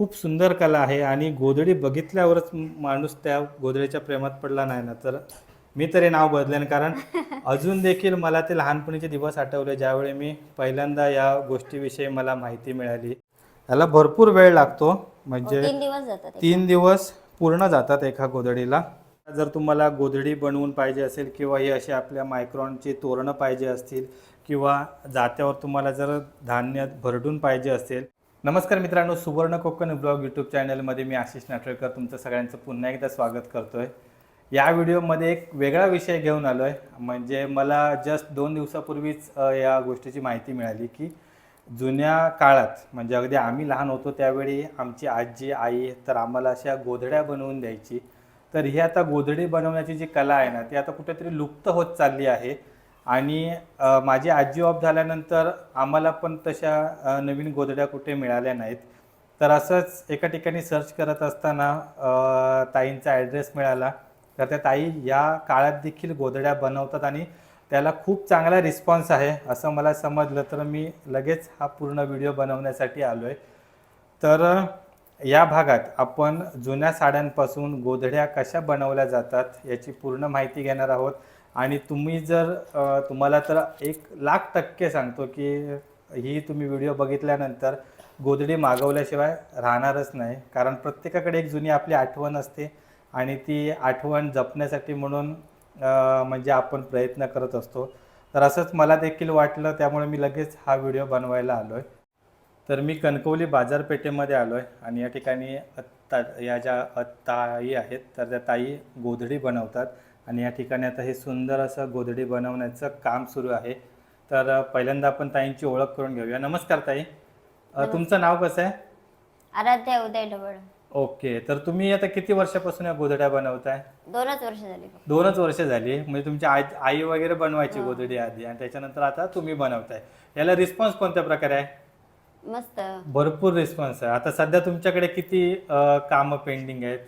खूप सुंदर कला आहे आणि गोधडी बघितल्यावरच माणूस त्या गोधडीच्या प्रेमात पडला नाही ना. तर मी तरी नाव बदलेन कारण अजून देखील मला ते लहानपणीचे दिवस आठवले ज्यावेळी मी पहिल्यांदा या गोष्टीविषयी मला माहिती मिळाली. याला भरपूर वेळ लागतो म्हणजे हो, तीन दिवस जातात तीन दिवस पूर्ण जातात एका गोधडीला. जर तुम्हाला गोधडी बनवून पाहिजे असेल किंवा ही अशी आपल्या मायक्रॉनची तोरणं पाहिजे असतील किंवा जात्यावर तुम्हाला जर धान्य भरडून पाहिजे असेल नमस्कार मित्रांनो सुवर्ण कोकण ब्लॉग यूट्यूब चॅनलमध्ये मी आशिष नाटळकर तुमचं सगळ्यांचं पुन्हा एकदा स्वागत करतो आहे या व्हिडिओमध्ये एक वेगळा विषय घेऊन आलो आहे म्हणजे मला जस्ट दोन दिवसापूर्वीच या गोष्टीची माहिती मिळाली की जुन्या काळात म्हणजे अगदी आम्ही लहान होतो त्यावेळी आमची आजी आई तर आम्हाला अशा गोधड्या बनवून द्यायची. तर ही आता गोधडी बनवण्याची जी कला आहे ना ती आता कुठेतरी लुप्त होत चालली आहे. आणि माझी आजी ऑफ झाल्यानंतर आम्हाला पण तशा नवीन गोधड्या कुठे मिळाल्या नाहीत. तर असंच एका ठिकाणी सर्च करत असताना ताईंचा ॲड्रेस मिळाला. तर त्या ताई या काळात देखील गोधड्या बनवतात आणि त्याला खूप चांगला रिस्पॉन्स आहे असं मला समजलं. तर मी लगेच हा पूर्ण व्हिडिओ बनवण्यासाठी आलो आहे तर या भागात आपण जुन्या साड्यांपासून गोधड्या कशा बनवल्या जातात याची पूर्ण माहिती घेणार आहोत. आणि तुम्ही जर तुम्हाला तर एक लाख टक्के सांगतो की ही तुम्ही व्हिडिओ बघितल्यानंतर गोधडी मागवल्याशिवाय राहणारच नाही. कारण प्रत्येकाकडे एक जुनी आपली आठवण असते आणि ती आठवण जपण्यासाठी म्हणून म्हणजे आपण प्रयत्न करत असतो. तर असंच मला देखील वाटलं त्यामुळे मी लगेच हा व्हिडिओ बनवायला आलो आहे तर मी कणकवली बाजारपेठेमध्ये आलो आहे आणि या ठिकाणी अत्ता या ज्या ताई आहेत तर त्या ताई गोधडी बनवतात. आणि या ठिकाणी आता हे सुंदर असं गोधडी बनवण्याचं काम सुरू आहे. तर पहिल्यांदा आपण ताईंची ओळख करून घेऊया. नमस्कार ताई. अ, तुमचं नाव कसं आहे? आराध्या उदय ढवळ. ओके. तर तुम्ही आता किती वर्षापासून या गोधड्या बनवताय? दोनच वर्ष झाली. दोनच वर्ष झाली. म्हणजे तुमची आई आई वगैरे बनवायची गोधडी आधी आणि त्याच्यानंतर आता तुम्ही बनवताय. याला रिस्पॉन्स कोणत्या प्रकारे आहे? मस्त. भरपूर रिस्पॉन्स आहे. आता सध्या तुमच्याकडे किती अ, कामं पेंडिंग आहेत?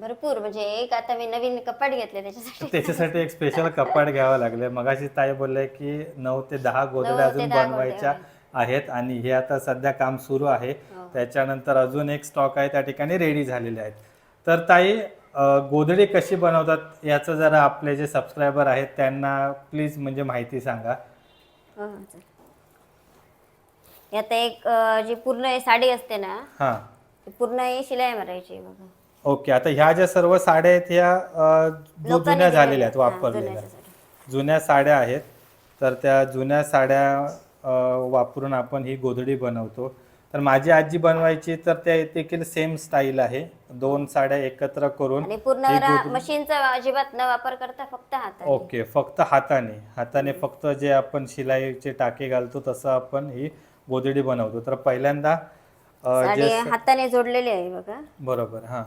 भरपूर म्हणजे एक आता मी नवीन कपाट घेतले त्याच्यासाठी. त्याच्यासाठी एक स्पेशल कपाट घ्यावं लागले. मगाशी ताई बोलले की नऊ ते दहा ते अजून बनवायच्या आहेत आणि हे आता सध्या काम सुरू आहे. हो. त्याच्यानंतर अजून एक स्टॉक आहे त्या ठिकाणी रेडी झालेले आहेत. तर ताई अ, गोधडी कशी बनवतात याचं जरा आपले जे सबस्क्रायबर आहेत त्यांना प्लीज म्हणजे माहिती सांगा. हो, हो. यात एक जी पूर्ण ही साडी असते ना हां. पूर्ण ही शिलाई मारायची बघा. ओके आता ह्या ज्या सर्व साड्या आहेत ह्या अ, जो लोकांनी जुन्या झालेल्या दिलेल्या. आहेत. हा, वापरलेल्या. जुन्या साड्या. आहेत तर त्या जुन्या साड्या अ, वापरून आपण ही गोधडी बनवतो. तर माझी आजी बनवायची तर त्या देखील सेम स्टाईल आहे. दोन साड्या एकत्र करून आणि पूर्ण गोधडी- मशीनचा अजिबात न वापर करता फक्त हातात ओके फक्त हाताने. हाताने फक्त जे आपण शिलाईचे टाके घालतो तसं आपण ही गोधडी बनवतो. तर पहिल्यांदा अ, हाताने जोडलेली आहे बघा. बरोबर हां.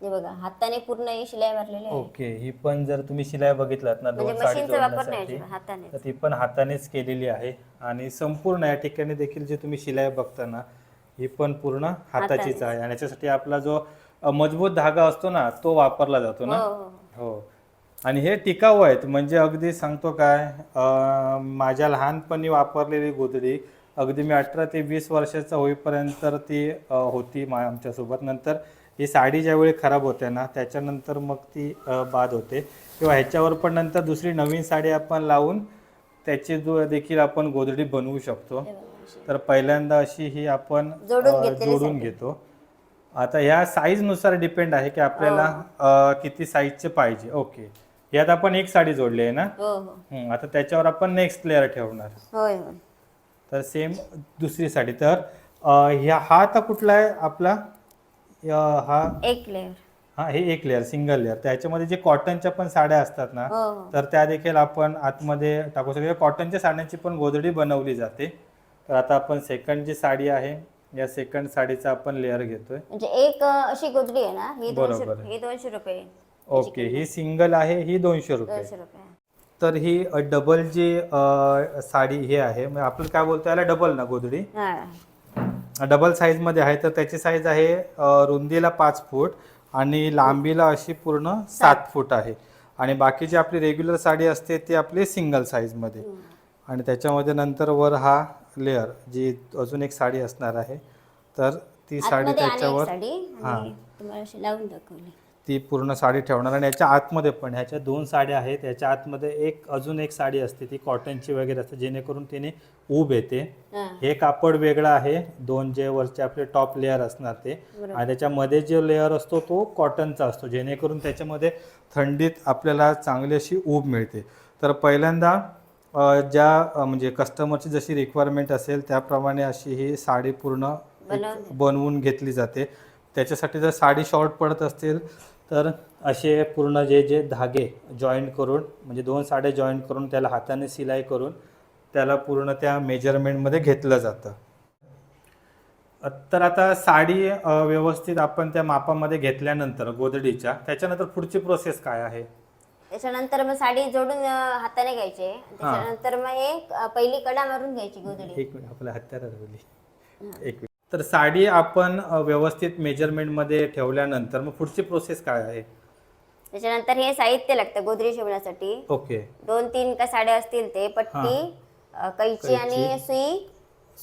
हे बघा हाताने पूर्ण ही शिलाई मारलेली आहे. ओके ही पण जर तुम्ही शिलाई बघितलात ना म्हणजे दोन साडी मशीनचा वापर नाही जोडण्यासाठी अजिबात, हाताने तर ती पण हातानेच केलेली आहे. आणि संपूर्ण या ठिकाणी देखील जे तुम्ही शिलाई बघता ना ही पण पूर्ण हाताचीच हातानेच. आहे आणि याच्यासाठी आपला जो अ, मजबूत धागा असतो ना तो वापरला जातो हो ना? हो हो. हो. आणि हे टिकाऊ आहेत म्हणजे अगदी सांगतो काय अ, माझ्या लहानपणी वापरलेली गोधडी अगदी मी अठरा ते वीस वर्षाचा होईपर्यंत तर ती अ, होती मा आमच्यासोबत. नंतर ही साडी ज्यावेळी खराब होते ना त्याच्यानंतर मग ती बाद होते. किंवा ह्याच्यावर पण नंतर दुसरी नवीन साडी आपण लावून त्याची जो देखील आपण गोधडी बनवू शकतो. तर पहिल्यांदा अशी ही आपण जोडून. घेतो. आता ह्या साईजनुसार डिपेंड आहे की आपल्याला हो. किती साईजचे पाहिजे. ओके यात आपण एक साडी जोडली आहे ना? हो हो. आता त्याच्यावर आपण नेक्स्ट लेअर ठेवणार. तर सेम दुसरी साडी. तर ह्या हा आता कुठला आहे आपला? अ, हा. एक लेअर हा हे एक लेअर सिंगल लेअर त्याच्यामध्ये जे कॉटनच्या पण साड्या असतात ना हो हो. तर त्या देखील आपण आतमध्ये टाकू शकतो. कॉटनच्या साड्यांची पण गोधडी बनवली जाते. तर आता आपण सेकंड जी साडी आहे या सेकंड साडीचा आपण लेअर घेतोय. म्हणजे एक अ, अशी गोधडी आहे ना ही दोनशे बरोबर. ही दोनशे रुपये ओके ही सिंगल आहे ही दोनशे रुपये दोनशे रुपये तर ही डबल जी अ, साडी हे आहे. म्हणजे आपलं काय बोलतो याला डबल ना गोधडी? हा. डबल साईजमध्ये आहे. तर त्याची साईज आहे रुंदीला पाच फूट आणि लांबीला अशी पूर्ण सात फूट आहे. आणि बाकीची आपली रेग्युलर साडी असते ती आपली सिंगल साईजमध्ये आणि त्याच्यामध्ये नंतर वर हा लेअर जी अजून एक साडी असणार आहे. तर ती साडी त्याच्यावर हां. ती पूर्ण साडी ठेवणार आणि याच्या आतमध्ये पण ह्याच्या दोन साड्या आहेत याच्या आतमध्ये एक अजून एक साडी असते ती कॉटनची वगैरे असते जेणेकरून तिने ऊब येते. हां. कापड वेगळं आहे दोन जे वरचे आपले टॉप लेअर असणार ते. आणि त्याच्यामध्ये जो लेअर असतो तो कॉटनचा असतो जेणेकरून त्याच्यामध्ये थंडीत आपल्याला चांगली अशी ऊब मिळते. तर पहिल्यांदा ज्या म्हणजे कस्टमरची जशी रिक्वायरमेंट असेल त्याप्रमाणे अशी ही साडी पूर्ण बनवून घेतली जाते. त्याच्यासाठी जर साडी शॉर्ट पडत असतील तर असे पूर्ण जे जे धागे जॉईंट करून म्हणजे दोन साड्या जॉईंट करून त्याला हाताने सिलाई करून त्याला पूर्ण त्या मेजरमेंटमध्ये घेतलं जातं. तर आता साडी व्यवस्थित आपण त्या मापामध्ये घेतल्यानंतर गोदडीच्या त्याच्यानंतर पुढची प्रोसेस काय आहे? त्याच्यानंतर मग साडी जोडून हाताने घ्यायचे. त्याच्यानंतर मग एक पहिली कडा मारून घ्यायची गोधडी एक मिनिट आपल्या हत्यार एक तर साडी आपण व्यवस्थित मेजरमेंटमध्ये ठेवल्यानंतर मग पुढची प्रोसेस काय आहे? त्याच्यानंतर हे साहित्य लागतं गोधडी शिवण्यासाठी. ओके. दोन तीन का साड्या असतील ते पट्टी अं, कैची आणि सुई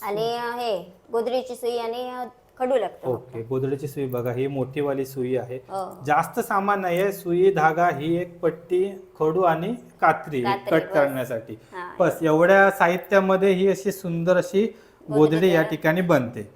आणि अं, हे गोधडीची सुई आणि अं, खडू लागतं ओके गोदडीची सुई बघा ही मोठीवाली सुई आहे. हो. जास्त सामान नाही आहे सुई धागा ही एक पट्टी खडू आणि कात्री कात्री, कट बस. करण्यासाठी. हा. बस एवढ्या साहित्यामध्ये ही अशी सुंदर अशी गोदडी या ठिकाणी बनते.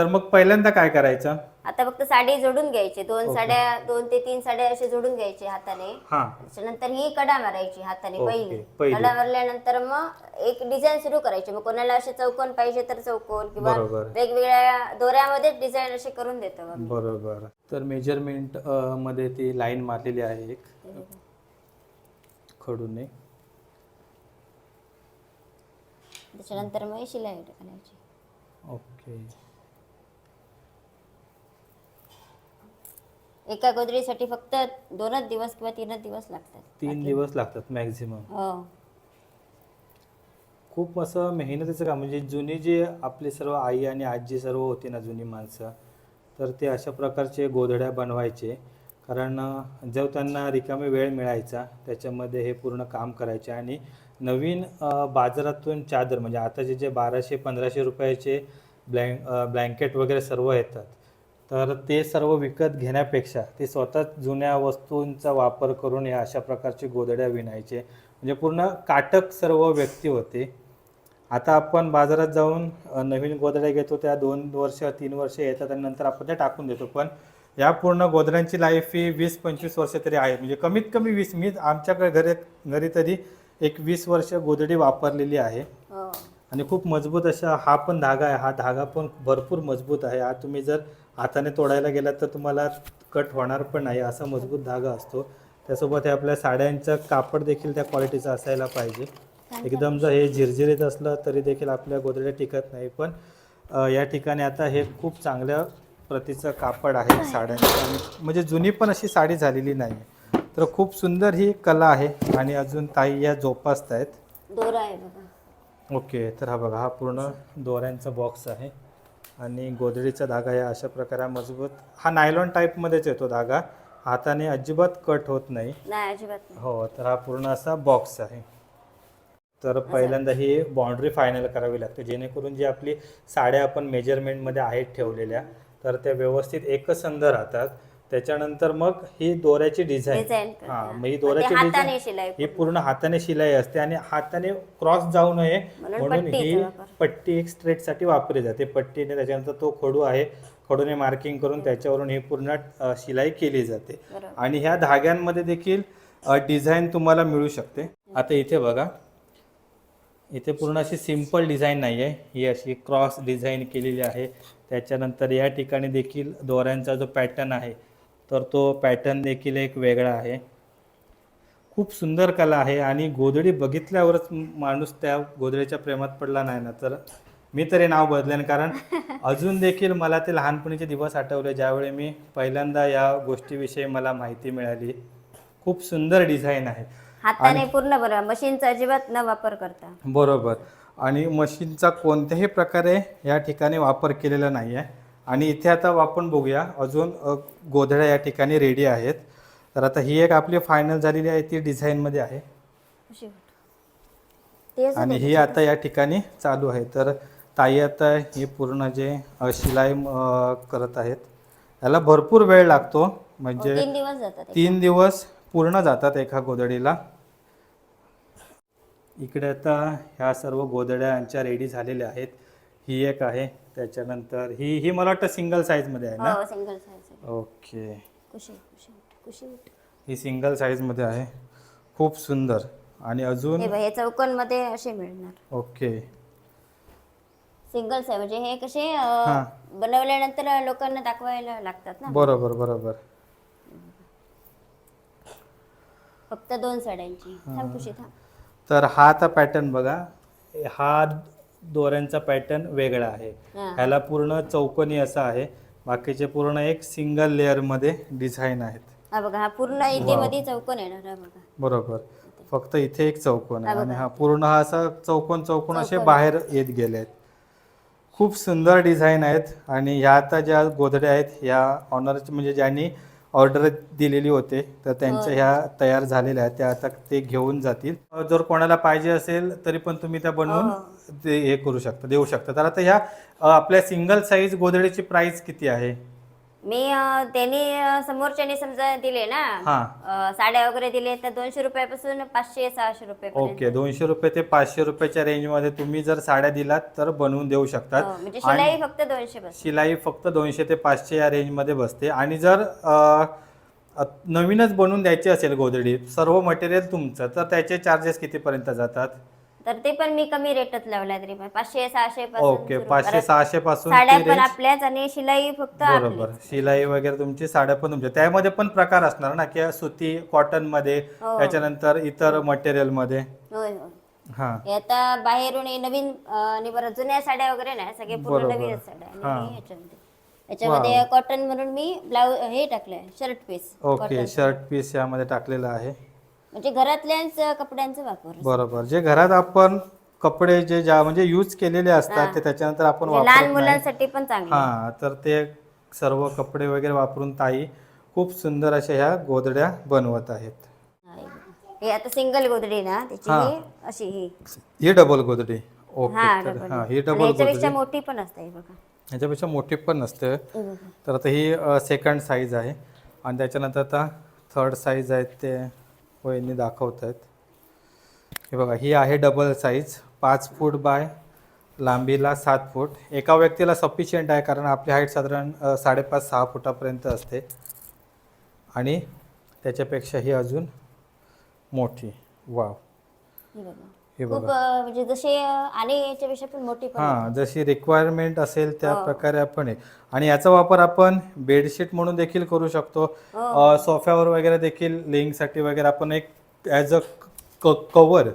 तर मग पहिल्यांदा काय करायचं? आता फक्त साडी जोडून घ्यायची. दोन साड्या दोन ते तीन साड्या असे जोडून घ्यायचे हाताने. हा. त्याच्यानंतर ही कडा मारायची हाताने ओके, पहिली. पहिली. कडा मारल्यानंतर मग एक डिझाईन सुरू करायची. मग कोणाला असे चौकोन पाहिजे तर चौकोन किंवा बरोबर. वेगवेगळ्या दोऱ्यामध्ये डिझाईन असे करून देतो आम्ही. बरोबर. तर मेजरमेंटमध्ये ती लाईन मारलेली आहे एक. खडूने त्याच्यानंतर मग ही शिलाई करायची. ओके. एका गोदडीसाठी फक्त दोनच दिवस किंवा तीनच दिवस लागतात. तीन दिवस लागतात मॅक्झिमम हो. खूप असं मेहनतीचं काम म्हणजे जुनी जी आपली सर्व आई आणि आजी सर्व होती ना जुनी माणसं तर ते अशा प्रकारचे गोधड्या बनवायचे. कारण अं, जो त्यांना रिकामी वेळ मिळायचा त्याच्यामध्ये हे पूर्ण काम करायचे. आणि नवीन अं, बाजारातून चादर म्हणजे आताचे जे बाराशे पंधराशे रुपयाचे ब्लँक ब्लँकेट वगैरे सर्व येतात तर ते सर्व विकत घेण्यापेक्षा ते स्वतः जुन्या वस्तूंचा वापर करून या अशा प्रकारचे गोधड्या विणायचे. म्हणजे पूर्ण काटक सर्व व्यक्ती होते. आता आपण बाजारात जाऊन नवीन गोधड्या घेतो त्या दोन वर्ष तीन वर्ष येतात आणि नंतर आपण त्या टाकून देतो. पण या पूर्ण गोधड्यांची लाईफ ही वीस पंचवीस वर्ष तरी आहे. म्हणजे कमीत कमी वीस. मी आमच्याकडे घरी घरी तरी एक वीस वर्ष गोधडी वापरलेली आहे. हो. आणि खूप मजबूत अशा हा पण धागा आहे. हा धागा पण भरपूर मजबूत आहे. हा तुम्ही जर हाताने तोडायला गेलात तर तुम्हाला कट होणार पण नाही असा मजबूत धागा असतो. त्यासोबत हे आपल्या साड्यांचं कापड देखील त्या क्वालिटीचं असायला पाहिजे. एकदम जर हे झिरझिरीत असलं तरी देखील आपल्या गोदड्या टिकत नाही पण या ठिकाणी आता हे खूप चांगल्या प्रतीचं कापड आहे साड्यांचं. आणि म्हणजे जुनी पण अशी साडी झालेली नाही. तर खूप सुंदर ही कला आहे आणि अजून ताई या जोपासत आहेत दोरा आहे बघा. ओके तर हा बघा हा पूर्ण दोऱ्यांचा बॉक्स आहे. आणि गोदडीचा धागा या अशा प्रकारे मजबूत हा नायलॉन टाईपमध्येच येतो धागा. हाताने अजिबात कट होत नाही. नाही अजिबात नाही. हो तर हा पूर्ण असा बॉक्स आहे. तर पहिल्यांदा ही बाउंड्री फायनल करावी लागते. जेणेकरून जी आपली साड्या आपण मेजरमेंटमध्ये आहेत ठेवलेल्या तर त्या व्यवस्थित एकसंध राहतात. त्याच्यानंतर मग ही दोऱ्याची डिझाईन हां मग ही दोऱ्याची डिझाईन शिलाई ही पूर्ण हाताने शिलाई असते आणि हाताने क्रॉस जाऊ नये. म्हणून ही. पट्टी एक स्ट्रेटसाठी वापरली जाते. पट्टीने त्याच्यानंतर तो खडू आहे. खडूने मार्किंग करून त्याच्यावरून ही पूर्ण शिलाई केली जाते. आणि ह्या धाग्यांमध्ये देखील डिझाईन तुम्हाला मिळू शकते. आता इथे बघा. इथे पूर्ण अशी सिंपल डिझाईन नाही आहे ही अशी क्रॉस डिझाईन केलेली आहे. त्याच्यानंतर या ठिकाणी देखील दोऱ्यांचा जो पॅटर्न आहे तर तो पॅटर्न देखील एक वेगळा आहे. खूप सुंदर कला आहे आणि गोधडी बघितल्यावरच माणूस त्या गोधडीच्या प्रेमात पडला नाही ना. तर मी तरी नाव बदलेन कारण अजून देखील मला ते लहानपणीचे दिवस आठवले ज्यावेळी मी पहिल्यांदा या गोष्टीविषयी मला माहिती मिळाली. खूप सुंदर डिझाईन आहे. हाताने पूर्ण बरोबर मशीनचा अजिबात न वापर करता. बरोबर. आणि मशीनचा कोणत्याही प्रकारे या ठिकाणी वापर केलेला नाही आहे आणि इथे आता आपण बघूया. अजून गोधड्या या ठिकाणी रेडी आहेत. तर आता ही एक आपली फायनल झालेली आहे. ती डिझाईनमध्ये आहे. आणि ही आता या ठिकाणी चालू आहे. तर ताई आता हे पूर्ण जे शिलाई करत आहेत. याला भरपूर वेळ लागतो. म्हणजे तीन दिवस. तीन पूर्ण जातात एका गोधडीला. इकडे आता ह्या सर्व गोधड्या यांच्या रेडी झालेल्या आहेत. ही एक आहे. त्याच्यानंतर ही ही मला वाटतं सिंगल साईजमध्ये आहे ना? हो सिंगल साईज ओके. कुशी कुशी कुशी ही सिंगल साईजमध्ये आहे. खूप सुंदर. आणि अजून? हे बघ हे चौकोनमध्ये असे मिळणार. ओके. सिंगल साईज म्हणजे हे कसे हा. अं, बनवल्यानंतर लोकांना दाखवायला लागतात ना? बरोबर बरोबर. फक्त दोन साड्यांची. थांब कुशी थांब. तर हा आता पॅटर्न बघा. हा दोऱ्यांचा पॅटर्न वेगळा आहे. ह्याला पूर्ण चौकोनी असा आहे. बाकीचे पूर्ण एक सिंगल लेअरमध्ये डिझाईन आहेत. हा बघा हा पूर्ण इथे मध्ये चौकोन येणार हा बघा. बरोबर. फक्त इथे एक चौकोन आहे आणि. हा पूर्ण हा असा चौकोन चौकोन असे. बाहेर येत गेले आहेत. खूप सुंदर डिझाईन आहेत आणि ह्या आता ज्या गोधड्या आहेत ह्या ऑनरचे म्हणजे ज्यांनी ऑर्डर दिलेली होते तर त्यांच्या होय. ह्या तयार झालेल्या आहेत त्या आता ते घेऊन जातील जर कोणाला पाहिजे असेल तरी पण तुम्ही त्या बनवून हो. ते हे करू शकता देऊ शकता तर आता ह्या आपल्या सिंगल साईज गोधडीची प्राइस किती आहे मी त्यांनी समोरच्यानी समजा दिले ना हा. अं, साड्या वगैरे दिले तर दोनशे रुपयापासून पाचशे सहाशे रुपये ओके दोनशे रुपये ते पाचशे रुपयाच्या रेंजमध्ये तुम्ही जर साड्या दिलात तर बनवून देऊ शकतात. म्हणजे आणि- शिलाई फक्त दोनशे बस शिलाई फक्त दोनशे ते पाचशे या रेंजमध्ये बसते. आणि जर अ, अ, नवीनच बनवून द्यायची असेल गोधडी सर्व मटेरियल तुमचं तर त्याचे चार्जेस कितीपर्यंत जातात? तर ते पण मी कमी रेटच लावलाय तरी पण पाचशे सहाशे ओके. पाचशे सहाशे पासून साड्या ती पण range- आपल्याच आणि शिलाई फक्त बरोबर आपलीच. शिलाई वगैरे तुमची साड्या पण तुमच्या त्यामध्ये पण प्रकार असणार ना की सुती कॉटनमध्ये हो. त्याच्यानंतर इतर मटेरियलमध्ये होय होय हा हे आता बाहेरून हे नवीन अं, आणि बरं जुन्या साड्या वगैरे नाही सगळे पूर्ण बरोबर. नवीनच साड्या आणि हा. हे याच्यामध्ये कॉटन म्हणून मी ब्लाऊज हे टाकलंय shirt piece okay shirt piece यामध्ये टाकलेलं आहे म्हणजे घरातल्याच कपड्यांचा वापर बरोबर. जे घरात आपण कपडे जे ज्या म्हणजे यूज केलेले असतात ते त्याच्यानंतर आपण म्हणजे लहान मुलांसाठी पण चांगलं. हा तर ते सर्व कपडे वगैरे वापरून ताई खूप सुंदर अशा ह्या गोधड्या बनवत आहेत. हे आता सिंगल गोदडी ना त्याची हा. ही अशी ही. ही डबल गोधडी. ओके हा तर डबल हा ही आणि डबल याच्यापेक्षा गोधडी. मोठी पण असते हे बघा. ह्याच्यापेक्षा मोठी पण नसते. हे बघा. तर आता ही सेकंड साईज आहे. आणि त्याच्यानंतर आता थर्ड साईज आहेत ते. वहिनी दाखवत आहेत हे बघा ही आहे डबल साईज पाच फूट बाय लांबीला सात फूट एका व्यक्तीला सफिशियंट आहे कारण आपली हाईट साधारण साडेपाच सहा फुटापर्यंत असते. आणि त्याच्यापेक्षा ही अजून मोठी. वाव हे हे खूप बघा. अं, म्हणजे जसे अं, आणि याच्यापेक्षा पण मोठी पण हां जशी रिक्वायरमेंट असेल त्या हो. प्रकारे आपण आणि याचा वापर आपण बेडशीट म्हणून देखील करू शकतो. हो. अ, सोफ्यावर वगैरे देखील लेईंगसाठी वगैरे आपण एक ॲज अ कवर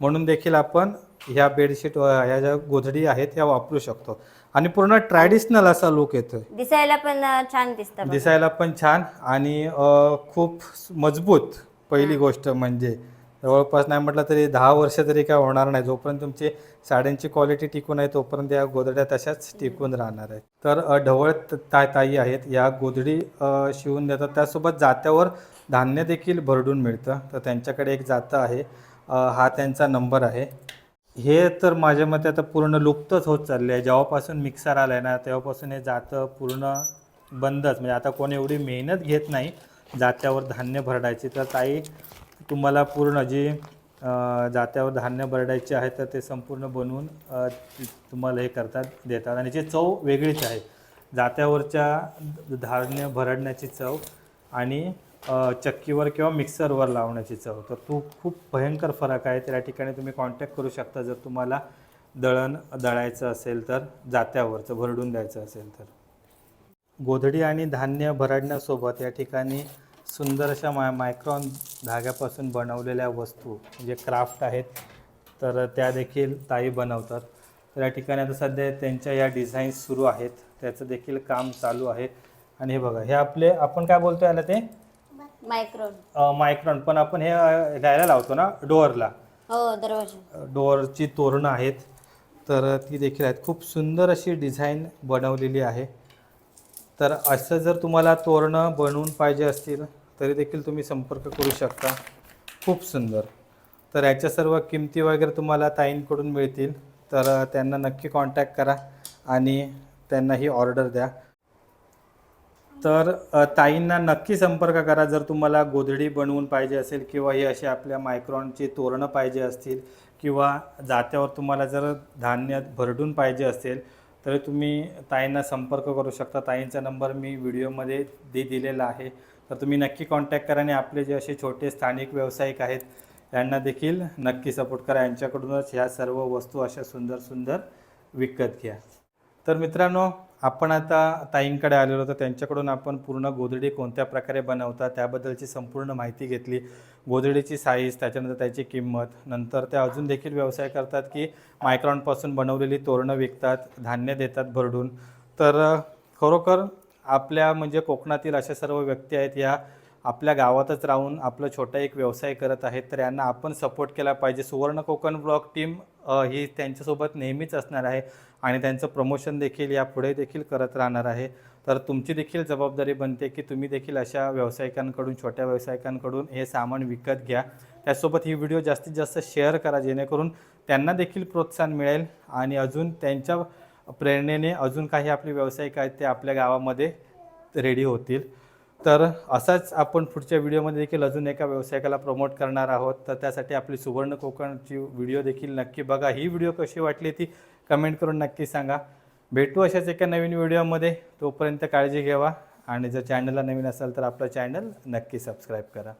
म्हणून देखील आपण ह्या बेडशीट व ह्या ज्या गोधडी आहेत ह्या वापरू शकतो. आणि पूर्ण ट्रॅडिशनल असा लुक येतोय. दिसायला पण अं, छान दिसतं बघा. दिसायला पण छान आणि अ, खूप मजबूत पहिली गोष्ट म्हणजे जवळपास नाही म्हटलं तरी दहा वर्ष तरी काय होणार नाही. जोपर्यंत तुमची साड्यांची क्वालिटी टिकून आहे तोपर्यंत या गोधड्या तशाच टिकून राहणार आहेत. तर ढवळ ताय ताई आहेत. या गोधडी शिवून देतात. त्यासोबत जात्यावर धान्य देखील भरडून मिळतं. तर त्यांच्याकडे एक जातं आहे. हा त्यांचा नंबर आहे. हे तर माझ्या मते आता पूर्ण लुप्तच होत चालले आहे जेव्हापासून मिक्सर आलं आहे ना तेव्हापासून हे जातं पूर्ण बंदच. म्हणजे आता कोणी एवढी मेहनत घेत नाही जात्यावर धान्य भरडायची. तर ताई तुम्हाला पूर्ण जी जात्यावर धान्य बरडायचे आहे तर ते संपूर्ण बनवून तुम्हाला हे करतात देतात. आणि जे चव वेगळीच आहे. जात्यावरच्या धान्य भरडण्याची चव आणि चक्कीवर किंवा मिक्सरवर लावण्याची चव. तर तो खूप भयंकर फरक आहे. त्या ठिकाणी तुम्ही कॉन्टॅक्ट करू शकता. जर तुम्हाला दळण दळायचं असेल तर जात्यावरचं भरडून द्यायचं असेल तर. गोधडी आणि धान्य भरडण्यासोबत या ठिकाणी सुंदर अशा मा मायक्रॉन धाग्यापासून बनवलेल्या वस्तू म्हणजे क्राफ्ट आहेत तर त्या देखील ताई बनवतात. तर या ठिकाणी आता सध्या त्यांच्या या डिझाईन्स सुरू आहेत. त्याचं देखील काम चालू आहे. आणि हे बघा हे आपले आपण काय बोलतो याला ते? मायक्रोन मायक्रॉन पण आपण हे घ्यायला लावतो ना डोअरला? हो दरवाजा. डोअरची तोरणं आहेत. तर ती देखील आहेत. खूप सुंदर अशी डिझाईन बनवलेली आहे. तर असं जर तुम्हाला तोरणं बनवून पाहिजे असतील तरी देखील तुम्ही संपर्क करू शकता. खूप सुंदर. तर याच्या सर्व किमती वगैरे तुम्हाला ताईंकडून मिळतील. तर त्यांना नक्की कॉन्टॅक्ट करा आणि त्यांना ही ऑर्डर द्या. तर ताईंना नक्की संपर्क करा. जर तुम्हाला गोधडी बनवून पाहिजे असेल किंवा ही अशी आपल्या मायक्रॉनची तोरणं पाहिजे असतील किंवा जात्यावर तुम्हाला जर धान्य भरडून पाहिजे असेल तर तुम्ही ताईंना संपर्क करू शकता. ताईंचा नंबर मी व्हिडिओमध्ये दे दिलेला आहे. तर तुम्ही नक्की कॉन्टॅक्ट करा आणि आपले जे असे छोटे स्थानिक व्यावसायिक आहेत यांना देखील नक्की सपोर्ट करा. यांच्याकडूनच ह्या सर्व वस्तू अशा सुंदर सुंदर विकत घ्या. तर मित्रांनो आपण आता ताईंकडे आलेलो होतो. त्यांच्याकडून आपण पूर्ण गोधडी कोणत्या प्रकारे बनवतात त्याबद्दलची संपूर्ण माहिती घेतली. गोधडीची साईज त्याच्यानंतर त्याची किंमत नंतर त्या अजून देखील व्यवसाय करतात की मायक्रॉनपासून बनवलेली तोरणं विकतात धान्य देतात भरडून. तर खरोखर आपल्या म्हणजे कोकणातील अशा सर्व व्यक्ती आहेत या आपल्या गावातच राहून आपलं छोटा एक व्यवसाय करत आहेत. तर यांना आपण सपोर्ट केला पाहिजे. सुवर्ण कोकण ब्लॉक टीम ही त्यांच्यासोबत नेहमीच असणार आहे. आणि त्यांचं प्रमोशन देखील यापुढे देखील करत राहणार आहे. तर तुमची देखील जबाबदारी बनते की तुम्ही देखील अशा व्यावसायिकांकडून छोट्या व्यावसायिकांकडून हे सामान विकत घ्या. त्यासोबत ही व्हिडिओ जास्तीत जास्त शेअर करा जेणेकरून त्यांना देखील प्रोत्साहन मिळेल आणि अजून त्यांच्या प्रेरणेने अजून काही आपले व्यावसायिक आहेत ते आपल्या गावामध्ये रेडी होतील. तर असाच आपण पुढच्या व्हिडिओमध्ये देखील अजून एका व्यावसायिकाला प्रमोट करणार आहोत. तर त्यासाठी आपली सुवर्ण कोकणची व्हिडिओ देखील नक्की बघा. ही व्हिडिओ कशी वाटली ती कमेंट करून नक्की सांगा. भेटू अशाच एका नवीन व्हिडिओमध्ये. तोपर्यंत काळजी घ्यावा. आणि जर चॅनलला नवीन असाल तर आपलं चॅनल नक्की सबस्क्राईब करा.